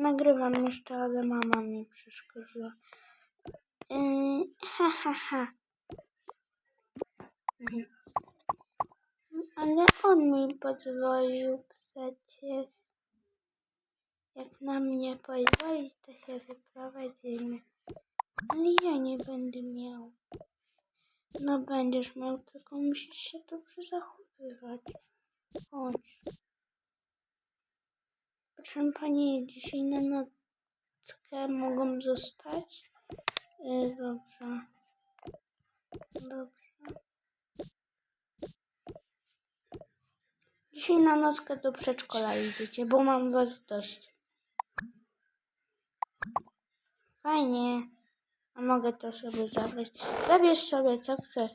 nagrywam jeszcze, ale mama mi przeszkodziła. Yy, ha, ha, ha. Ale on mi pozwolił przecież. Jak na mnie pozwolić, to się wyprowadzimy. Ale ja nie będę miał. No będziesz miał, tylko musisz się dobrze zachowywać. Chodź. Proszę pani, dzisiaj na nockę mogą zostać? Yy, dobrze. Dobrze. Dzisiaj na nockę do przedszkola idziecie, bo mam was dość. Fajnie. A mogę to sobie zabrać. Zabierz sobie co chcesz.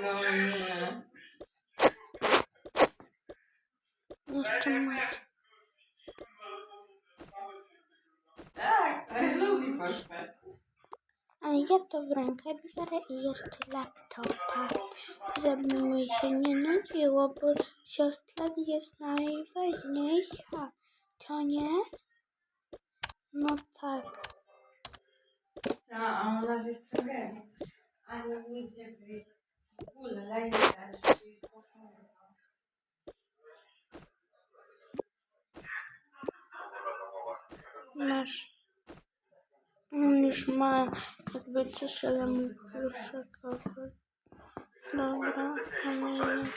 No nie. Jeszcze macie. Ja to w rękę biorę i jeszcze laptopa. Żeby mi się nie nudziło, bo siostra jest najważniejsza. Co nie? No tak. No, a u nas jest tragedia. A no nigdzie wyjść. W ogóle leje też. i spokojnie. Masz. On już ma jakby coś, ale mu pluszakowy. Dobra, a my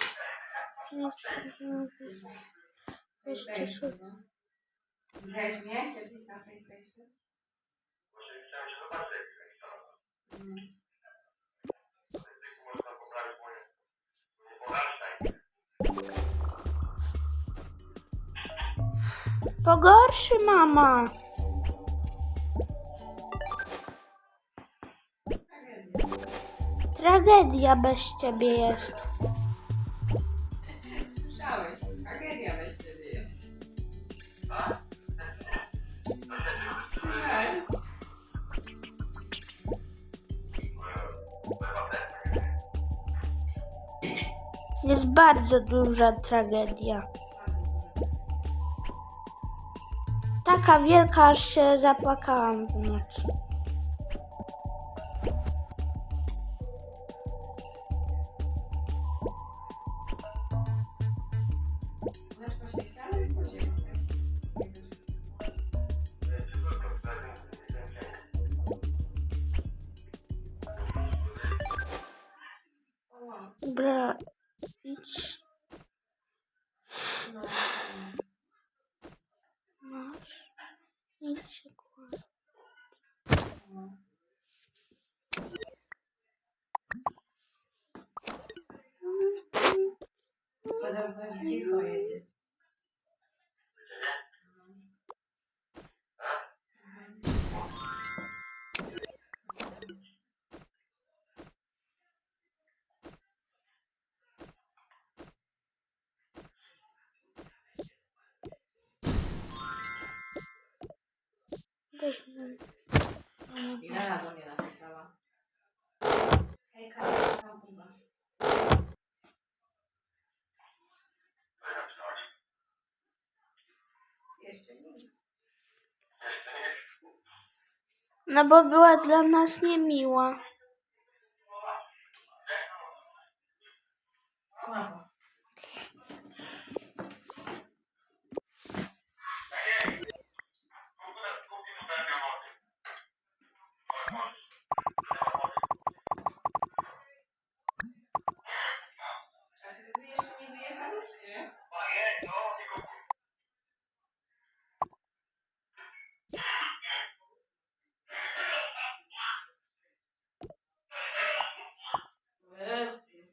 jeszcze sobie. Widziałeś mnie kiedyś na PlayStation? Pogorszy mama. Tragedia. Bez ciebie jest. Słyszałeś? Tragedia bez ciebie jest. Słyszałeś? Jest bardzo duża tragedia. Taka wielka, aż się zapłakałam w nocy. 快。嗯。嗯。嗯。嗯。嗯。嗯。嗯。嗯。嗯。嗯。嗯。嗯。嗯。嗯。嗯。Jedzie. Weźmy. Ilana do mnie napisała. Hej Kasia, tam u was? Jeszcze nic. No bo była dla nas niemiła. Słabo. A ty wy jeszcze nie wyjechaliście? Bestie.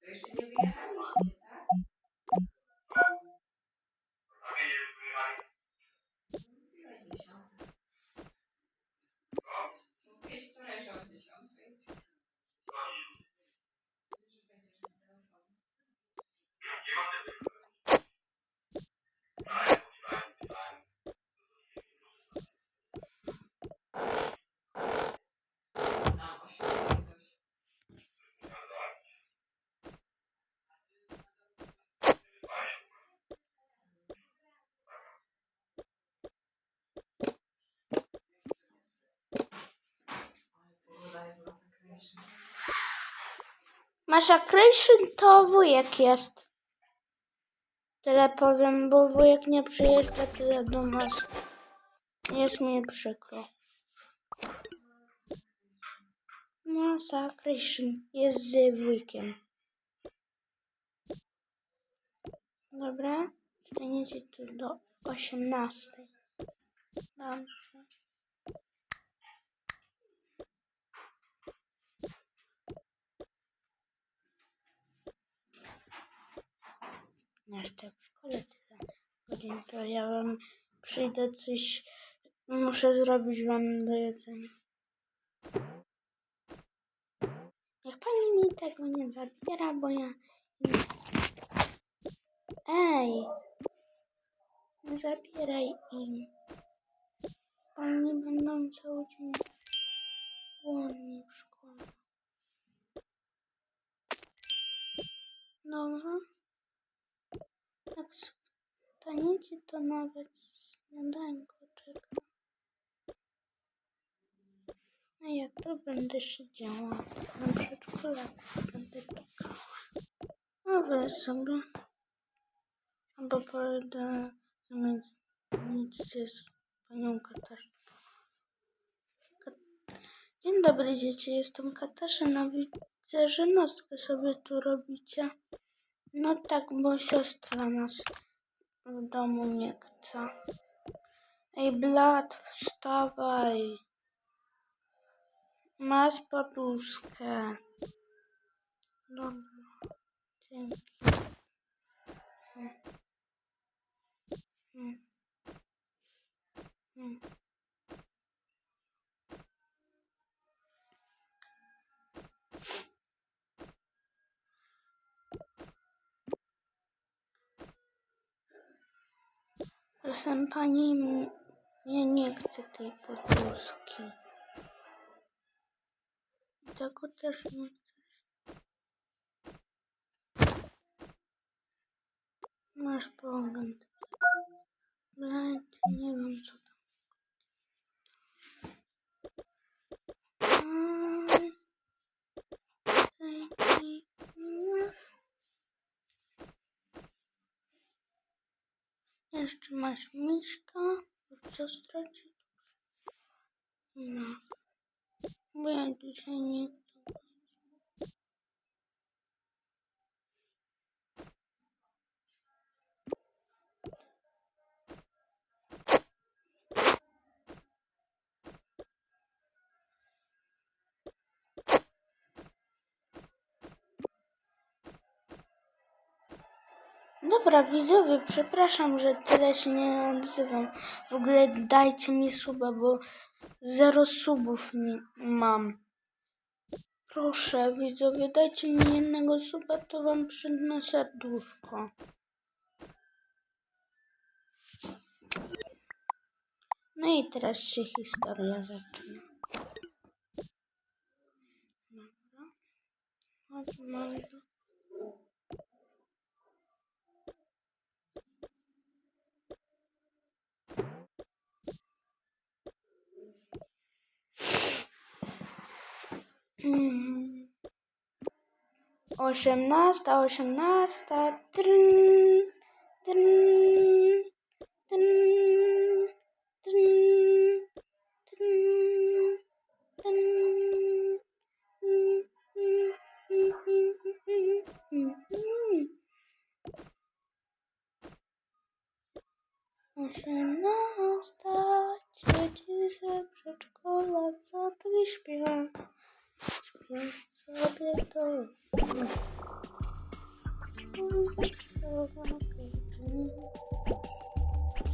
To jeszcze nie wyjechaliście, tak? Mówiłeś dziesiątej. Mówiłeś wczoraj, że o dziesiątej. Że będziesz na telefonie. Tam o siódmej coś. Ale pogoda masakryczna. Massacration to wujek jest. Tyle powiem, bo wujek nie przyjeżdża tyle do nas. Jest mi przykro. Massacration jest z wujkiem. Dobra, staniecie tu do 18. Dobrze. Jeszcze w szkole tyle godzin, to ja wam przyjdę coś, muszę zrobić wam do jedzenia. Niech pani mi tego nie zabiera, bo ja... Ej! Nie zabieraj im. Oni będą cały dzień głodni w szkole. Dobra. Jak staniecie, to nawet śniadanko czeka. A ja tu będę siedziała na przedszkolaku, będę czekała. A wy sobie. Albo pójdę zamienić się z panią Katarzynką. Kat- Dzień dobry dzieci, jestem Katarzyna. Widzę, że nockę sobie tu robicie. No tak, bo siostra nas w domu nie chce. Ej, blat, wstawaj. Masz poduszkę. Dobra. Dzięki. Proszę pani, ja nie chcę tej poduszki. Tego też nie chcesz. Masz pogląd. Blać, nie wiem co tam. Aj. Jeszcze masz lub siostra ci No. Bo ja dzisiaj nie Dobra, widzowie, przepraszam, że tyle się nie odzywam. W ogóle dajcie mi suba, bo zero subów nie mam. Proszę widzowie, dajcie mi jednego suba, to wam przytnę serduszko. No i teraz się historia zaczyna. Dobra. Chodźmy do... Osiemnasta, osiemnasta, tryn, tryn,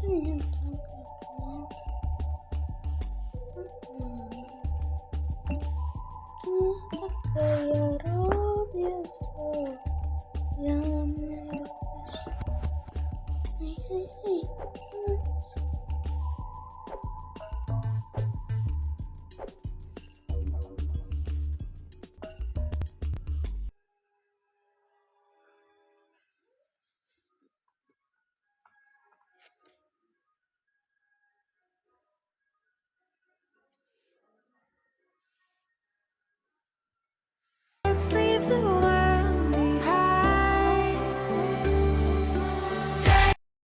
Yeah.